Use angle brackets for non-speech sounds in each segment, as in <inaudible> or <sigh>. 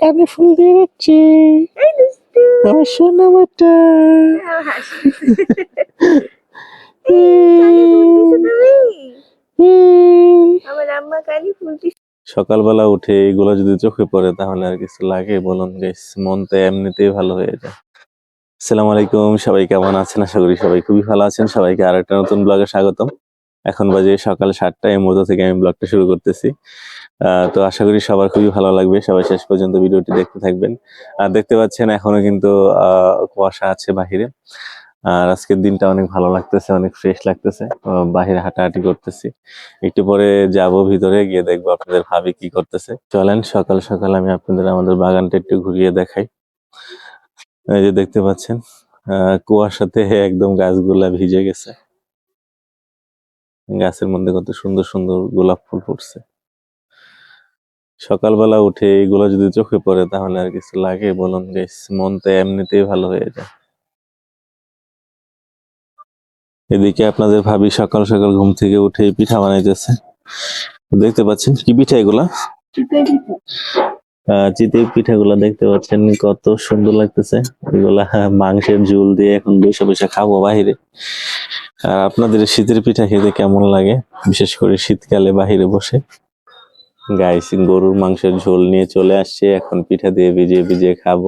কানে ফুল দিয়ে দুষ্টু আমার সোনা সকালবেলা উঠে এগুলো যদি চোখে পড়ে তাহলে আর কিছু লাগে বলুন গাইস মন তো এমনিতেই ভালো হয়ে যায়। আসসালামু আলাইকুম, সবাই কেমন আছেন? আশা করি সবাই খুবই ভালো আছেন। সবাইকে আর একটা নতুন ব্লগে স্বাগতম। এখন বাজে সকাল সাতটা এই মুহূর্ত থেকে আমি ব্লগটা শুরু করতেছি। তো আশা করি সবার খুবই ভালো লাগবে। সবাই শেষ পর্যন্ত ভিডিওটি দেখতে থাকবেন। আর দেখতে পাচ্ছেন এখনও কিন্তু কুয়াশা আছে বাহিরে। আর আজকের দিনটা অনেক ভালো লাগতেছে, অনেক ফ্রেশ লাগতেছে। বাহিরে হাঁটাহাঁটি করতেছি। একটু পরে যাব ভিতরে, গিয়ে দেখব আপনাদের ভাবি কি করতেছে। চলেন, সকাল সকাল আমি আপনাদের, আমাদের বাগানটা একটু ঘুরিয়ে দেখাই। এই যে দেখতে পাচ্ছেন কুয়াশাতে একদম গাছগুলা ভিজে গেছে। গাছের মধ্যে কত সুন্দর সুন্দর গোলাপ ফুল ফুটছে। সকালবেলা উঠে এগুলো যদি চোখে পড়ে তাহলে আর কিছু লাগে বলুন গাইস মন তো এমনিতেই ভালো হয়ে যায়। এদিকে আপনাদের ভাবি সকাল সকাল ঘুম থেকে উঠে পিঠা বানাইতেছে। দেখতে পাচ্ছেন কি পিঠা এগুলা? আহ, চিতই পিঠাগুলা দেখতে পাচ্ছেন কত সুন্দর লাগতেছে। এগুলা মাংসের ঝুল দিয়ে এখন বসে বসে খাব বাহিরে আর আপনাদের শীতের পিঠা খেতে কেমন লাগে? বিশেষ করে শীতকালে বাহিরে বসে। গাইস গরুর মাংসের ঝোল নিয়ে চলে আসছে। এখন পিঠা দিয়ে ভিজিয়ে ভিজিয়ে খাব।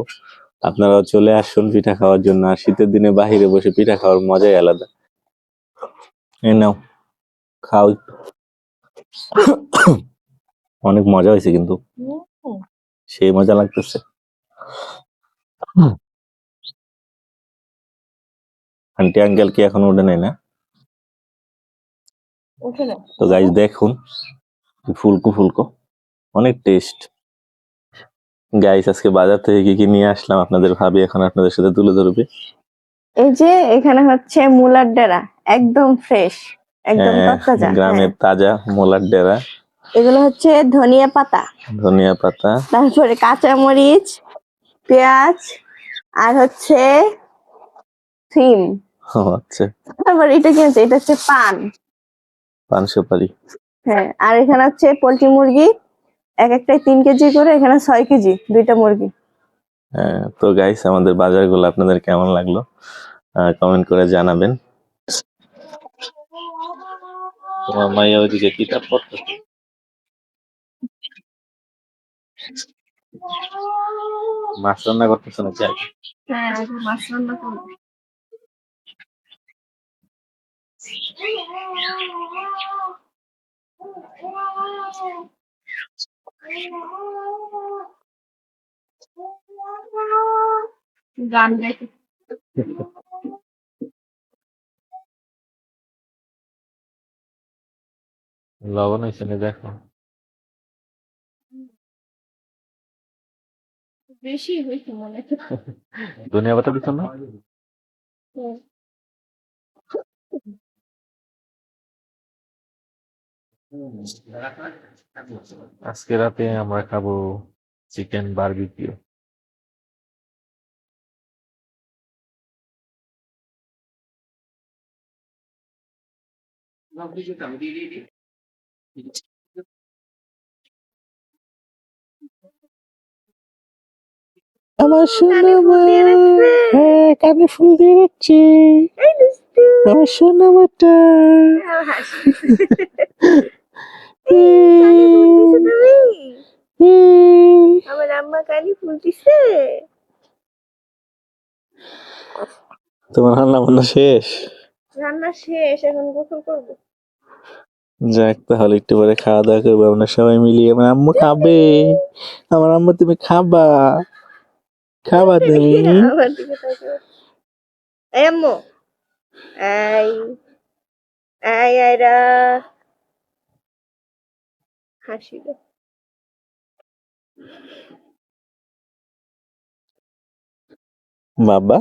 আপনারাও চলে আসুন পিঠা খাওয়ার জন্য। আর শীতের দিনে বাহিরে বসে পিঠা খাওয়ার মজাই আলাদা। এই নাও, খাও। অনেক মজা হয়েছে কিন্তু। সেই মজা লাগতেছে। আন্টি আঙ্কেল কি এখন উঠে নাই না? তো গাইজ দেখুন ফুলকো ফুলকো অনেক টেস্ট গাইস আজকে বাজার থেকে কি কি নিয়ে আসলাম আপনাদের ভাবি এখন আপনাদের সাথে তুলে ধরবে। এই যে এখানে হচ্ছে মুলার ডেরা একদম ফ্রেশ একদম হ্যাঁ, গ্রামের হ্যাঁ। তাজা মোলার ডেরা। এগুলো হচ্ছে ধনিয়া পাতা। ধনিয়া পাতা। তারপরে কাঁচা মরিচ পেঁয়াজ আর হচ্ছে সিম। ও আচ্ছা। তারপর এটা কি হচ্ছে? এটা হচ্ছে পান। পান সুপারি হ্যাঁ আর এখানে হচ্ছে পোলট্রি মুরগি এক একটাই তিন কেজি করে এখানে ছয় কেজি দুইটা মুরগি। হ্যাঁ, তো গাইস আমাদের বাজারগুলো আপনাদের কেমন লাগল কমেন্ট করে জানাবেন। তোমার মাইয়া ওইদিকে কিতাব পড়তেছে মাছ রান্না করতেছে নাকি? হ্যাঁ মাছ রান্না করব। গান গাইতে। লবণ হয়েছে না দেখো। বেশি হয়েছে মনে ধনিয়া পাতা দিচ্ছ না? আজকে রাতে আমরা খাব চিকেন বারবিকিউ। আমার কানে ফুল দিয়ে রাখছে। হ্যাঁ কানে ফুল দিয়ে যাচ্ছে দুষ্টু আমার সোনা মাটা। আমার আম্মা কানে ফুল দিছে তোমার রান্না বান্না শেষ? রান্না শেষ এখন গোসল করব। যাক তাহলে একটু পরে খাওয়া দাওয়া করব আমরা সবাই মিলিয়ে। আমার আম্মু খাবে। আমার আম্মু তুমি খাবা। খাবা <laughs> তুমি। আম্মু। এই এই আইরা হাসি দাও। বাবা